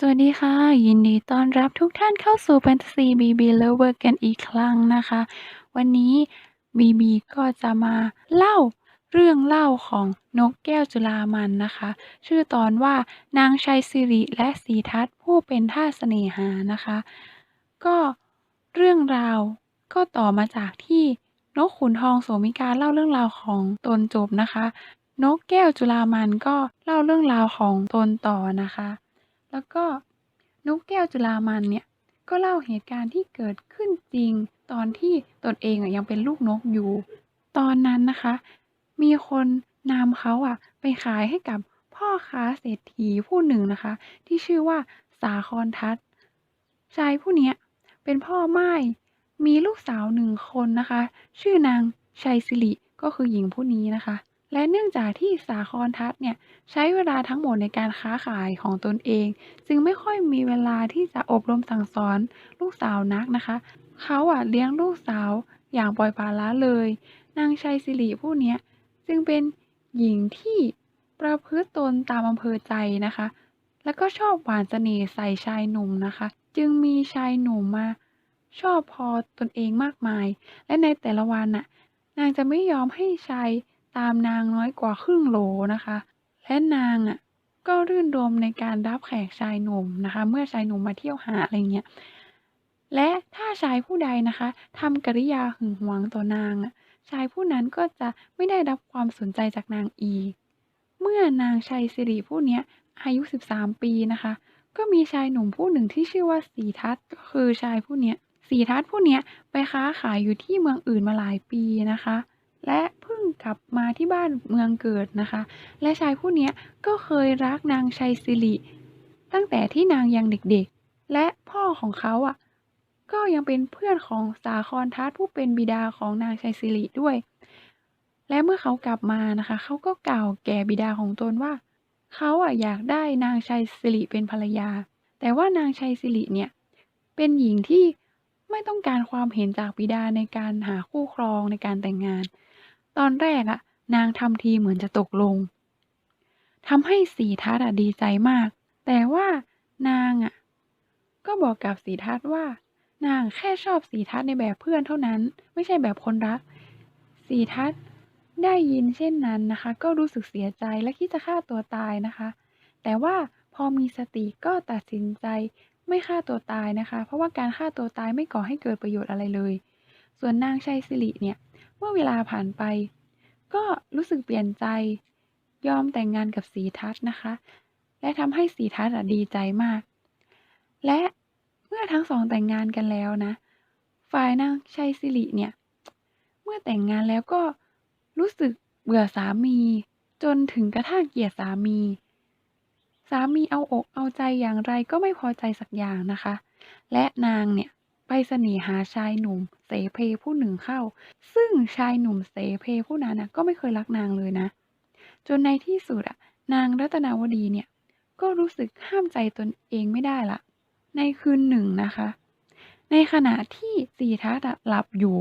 สวัสดีค่ะ ยินดีต้อนรับทุกท่านเข้าสู่ Fantasy BB Lover กันอีกครั้งนะคะ วันนี้ BB ก็จะมาเล่าเรื่องเล่าของนกแก้วจุฬามันนะคะ ชื่อตอนว่านางชัยสิริและศรีทัศน์ผู้เป็นท่าสเสน่หานะคะ ก็เรื่องราวก็ต่อมาจากที่นกขุนทองโสมิกาเล่าเรื่องราวของตนจบนะคะ นกแก้วจุฬามันก็เล่าเรื่องราวของตนต่อนะคะ แล้วก็นกแก้วจุฬามันเนี่ยก็เล่าเหตุการณ์ที่เกิดขึ้นจริง ตอนที่ตนเองอยังเป็นลูกนกอยู่ ตอนนั้นนะคะ มีคนนำเขาอะไปขายให้กับพ่อค้าเศรษฐีผู้หนึ่งนะคะ ที่ชื่อว่าสาครทัศชายผู้นี้เป็นพ่อไม่ายมีลูกสาวหนึ่งคนนะคะ ชื่อนางชัยสิริก็คือหญิงผู้นี้นะคะ และเนื่องจากที่สาครทัศน์เนี่ยใช้เวลาทั้งหมดในการค้าขายของตนเอง จึงไม่ค่อยมีเวลาที่จะอบรมสั่งสอนลูกสาวนักนะคะ เขาอะเลี้ยงลูกสาวอย่างปล่อยปละละเลย นางชัยสิริผู้เนี้ยจึงเป็นหญิงที่ประพฤติตนตามอำเภอใจนะคะ แล้วก็ชอบหวานเสน่ห์ใส่ชายหนุ่มนะคะ จึงมีชายหนุ่มมาชอบพอตนเองมากมาย และในแต่ละวันน่ะ นางจะไม่ยอมให้ชาย ตามนางน้อยกว่าครึ่งโหลนะคะ และนางอะก็รื่นรมในการรับแขกชายหนุ่มนะคะ เมื่อชายหนุ่มมาเที่ยวหาอะไรเงี้ยและถ้าชายผู้ใดนะคะทำกริยาหึงหวงต่อนางอะชายผู้นั้นก็จะไม่ได้รับความสนใจจากนางอีก เมื่อนางชัยสิริผู้เนี้ยอายุ 13 ปีนะคะ ก็มีชายหนุ่มผู้หนึ่งที่ชื่อว่าสีทัศน์ก็คือชายผู้เนี้ยสีทัศน์ผู้เนี้ยไปค้าขายอยู่ที่เมืองอื่นมาหลายปีนะคะ และเพิ่ง กลับมาที่บ้านเมืองเกิดนะคะ และชายผู้นี้ก็เคยรักนางชัยสิริตั้งแต่ที่นางยังเด็กๆ และพ่อของเขาอะ ก็ยังเป็นเพื่อนของสาครทัศผู้เป็นบิดาของนางชัยสิริด้วย และเมื่อเขากลับมานะคะ เขาก็กล่าวแก่บิดาของตนว่า เขาอะอยากได้นางชัยสิริเป็นภรรยา แต่ว่านางชัยสิริเนี่ย เป็นหญิงที่ไม่ต้องการความเห็นจากบิดาในการหาคู่ครองในการแต่งงาน ตอนแรกอะนางทำทีเหมือนจะตกลงทำให้สีทัศน์ดีใจมาก แต่ว่านางอะก็บอกกับสีทัศน์ว่า นางแค่ชอบสีทัศน์ในแบบเพื่อนเท่านั้น ไม่ใช่แบบคนรัก สีทัศน์ได้ยินเช่นนั้นนะคะ ก็รู้สึกเสียใจและคิดจะฆ่าตัวตายนะคะ แต่ว่าพอมีสติก็ตัดสินใจไม่ฆ่าตัวตายนะคะ เพราะว่าการฆ่าตัวตายไม่ก่อให้เกิดประโยชน์อะไรเลย ส่วนนางชัยสิริเนี่ย เมื่อเวลาผ่านไป ก็รู้สึกเปลี่ยนใจ ยอมแต่งงานกับสีทัศน์นะคะ และทำให้สีทัศน์ดีใจมาก และเมื่อทั้งสองแต่งงานกันแล้วนะ ฝ่ายนางชัยสิริเนี่ย เมื่อแต่งงานแล้วก็รู้สึกเบื่อสามี จนถึงกระทั่งเกลียดสามี สามีเอาอกเอาใจอย่างไรก็ไม่พอใจสักอย่างนะคะ และนางเนี่ย ไปเสน่หาชายหนุ่มเสเพผู้หนึ่งเข้า ซึ่งชายหนุ่มเสเพผู้นั้นนะก็ไม่เคยรักนางเลยนะ จนในที่สุดอะนางรัตนาวดีเนี่ย ก็รู้สึกห้ามใจตนเองไม่ได้ละในคืนหนึ่งนะคะ ในขณะที่สีทัศน์อะหลับอยู่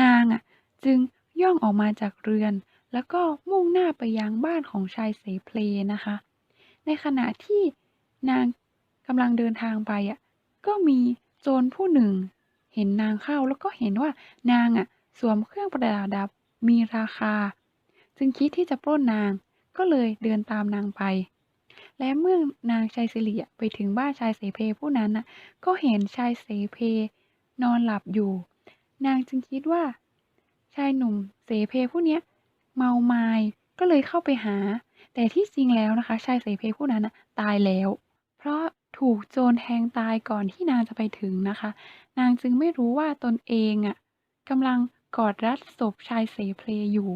นางอะจึงย่องออกมาจากเรือน แล้วก็มุ่งหน้าไปยังบ้านของชายเสเพลนะคะ ในขณะที่นางกำลังเดินทางไปอะก็มี โจรผู้หนึ่ง เห็นนางเข้าแล้วก็เห็นว่านางอะสวมเครื่องประดับมีราคา จึงคิดที่จะปล้นนางก็เลยเดินตามนางไป และเมื่อนางชายสิริไปถึงบ้านชายเสเพผู้นั้นน่ะก็เห็นชายเสเพนอนหลับอยู่ นางจึงคิดว่า ชายหนุ่มเสเพผู้เนี้ย เมาไมา้ก็เลยเข้าไปหา แต่ที่จริงแล้วนะคะ ชายเสเพผู้นั้นน่ะตายแล้ว เพราะ ถูกโจรแทงตายก่อนที่นางจะไปถึงนะคะ นางจึงไม่รู้ว่าตนเองอะกำลังกอดรัดศพชายเสเพลอยู่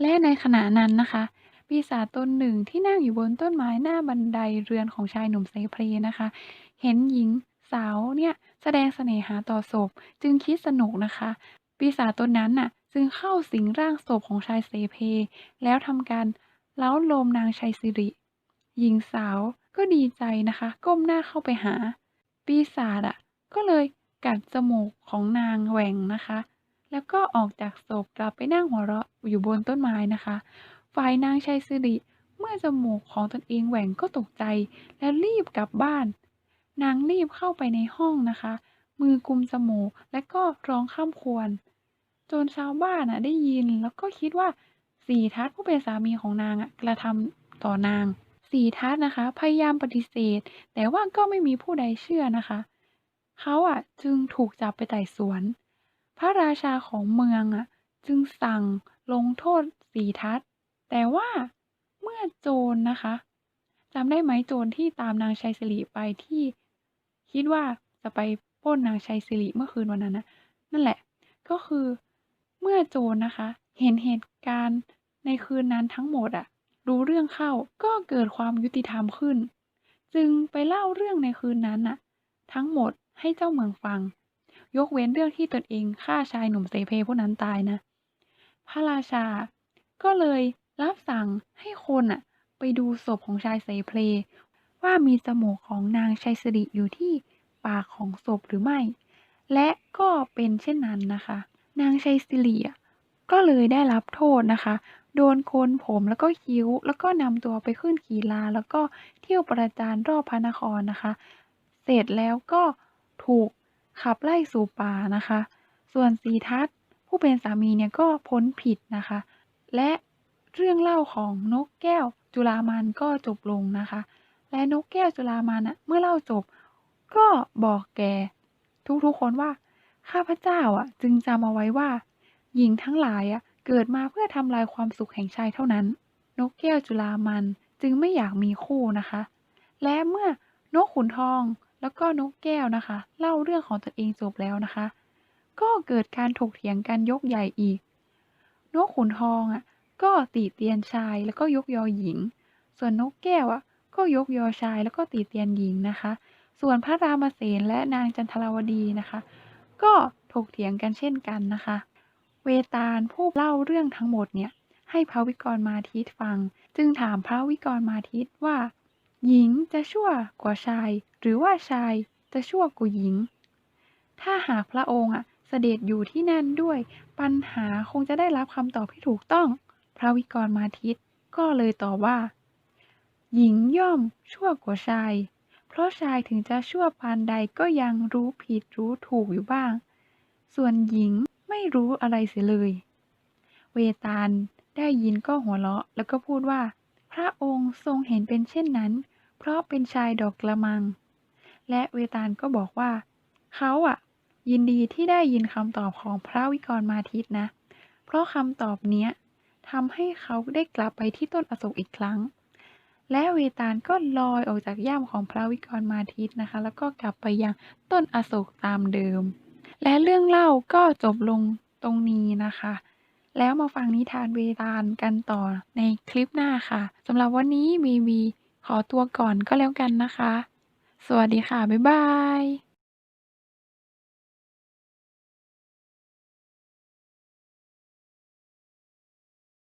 และในขณะนั้นนะคะปีศาจตนหนึ่งที่นั่งอยู่บนต้นไม้หน้าบันไดเรือนของชายหนุ่มเสเพลนะคะ เห็นหญิงสาวเนี่ยแสดงเสน่หาต่อศพจึงคิดสนุกนะคะ ปีศาจตนนั้นน่ะจึงเข้าสิงร่างศพของชายเสเพ แล้วทำการเล้าโลมนางชัยสิริ หญิงสาวก็ดีใจนะคะ ก้มหน้าเข้าไปหา ปีศาจอะ ก็เลยกัดจมูกของนางแหว่งนะคะ แล้วก็ออกจากศพกลับไปนั่งหัวเราะอยู่บนต้นไม้นะคะ ฝ่ายนางชัยสิริเมื่อจมูกของตนเองแหว่งก็ตกใจ แล้วรีบกลับบ้าน นางรีบเข้าไปในห้องนะคะ มือกุมจมูกและก็ร้องคร่ำควญจนชาวบ้านน่ะได้ยินแล้วก็คิดว่าสีทัศผู้เป็นสามีของนางอะกระทำต่อนาง สีทัศน์นะคะ พยายามปฏิเสธ แต่ว่าก็ไม่มีผู้ใดเชื่อนะคะ เขาอะจึงถูกจับไปไต่สวน พระราชาของเมืองอะ จึงสั่งลงโทษสีทัศน์ แต่ว่าเมื่อโจรนะคะจำได้ไหมโจรที่ตามนางชัยสิริไปที่คิดว่าจะไปป้นนางชัยสิริเมื่อคืนวันนั้นนะนั่นแหละ ก็คือเมื่อโจรนะคะ เห็นเหตุการณ์ในคืนนั้นทั้งหมดอะ รู้เรื่องเข้าก็เกิดความยุติธรรมขึ้น จึงไปเล่าเรื่องในคืนนั้นน่ะ ทั้งหมดให้เจ้าเมืองฟัง ยกเว้นเรื่องที่ตนเองฆ่าชายหนุ่มเสเพผู้นั้นตายนะ พระราชา ก็เลยรับสั่งให้คนอะไปดูศพของชายเสเพลว่ามีจมูกของนางชัยสิริอยู่ที่ปากของศพหรือไม่ และก็เป็นเช่นนั้นนะคะ นางชัยสิริอะก็เลยได้รับโทษนะคะ โดนโกนผมแล้วก็คิ้ว แล้วก็นำตัวไปขึ้นขี่ลา แล้วก็เที่ยวประจานรอบพระนครนะคะ เสร็จแล้วก็ถูกขับไล่สู่ป่านะคะ ส่วนสีทัศผู้เป็นสามีเนี่ยก็พ้นผิดนะคะ และเรื่องเล่าของนกแก้วจุฬามันก็จบลงนะคะ และนกแก้วจุฬามันอะเมื่อเล่าจบ ก็บอกแกทุกๆคนว่า ข้าพเจ้าอะ จึงจำเอาไว้ว่า หญิงทั้งหลายอะ เกิดมาเพื่อทำลายความสุขแห่งชายเท่านั้น นกแก้วจุฬามันจึงไม่อยากมีคู่นะคะ และเมื่อนกขุนทองแล้วก็นกแก้วนะคะ เล่าเรื่องของตนเองจบแล้วนะคะ ก็เกิดการถกเถียงกันยกใหญ่อีก นกขุนทองอะก็ติเตียนชายแล้วก็ยกยอหญิง ส่วนนกแก้วอะก็ยกยอชายแล้วก็ติเตียนหญิงนะคะ ส่วนพระรามเสนและนางจันทราวดีนะคะ ก็ถกเถียงกันเช่นกันนะคะ เวตาลผู้เล่าเรื่องทั้งหมดเนี่ยให้พระวิกรมาทิตฟัง จึงถามพระวิกรมาทิตว่า หญิงจะชั่วกว่าชาย หรือว่าชายจะชั่วกว่าหญิง ถ้าหากพระองค์อะเสด็จอยู่ที่นั่นด้วย ปัญหาคงจะได้รับคำตอบที่ถูกต้อง พระวิกรมาทิตก็เลยตอบว่า หญิงย่อมชั่วกว่าชาย เพราะชายถึงจะชั่วปานใดก็ยังรู้ผิดรู้ถูกอยู่บ้าง ส่วนหญิง ไม่รู้อะไรเสียเลย เวตาลได้ยินก็หัวเราะแล้วก็พูดว่า พระองค์ทรงเห็นเป็นเช่นนั้น เพราะเป็นชายดอกกระมัง และเวตาลก็บอกว่า เขาอะยินดีที่ได้ยินคำตอบของพระวิกรมาทิตนะ เพราะคำตอบเนี้ยทำให้เขาได้กลับไปที่ต้นอโศกอีกครั้ง และเวตาลก็ลอยออกจากย่ามของพระวิกรมาทิตนะคะ แล้วก็กลับไปยังต้นอโศกตามเดิม และเรื่องเล่าก็จบลงตรงนี้นะคะ แล้วมาฟังนิทานเวตาลกันต่อในคลิปหน้าค่ะสำหรับวันนี้บีบีขอตัวก่อนก็แล้วกันนะคะ สวัสดีค่ะ บ๊ายบาย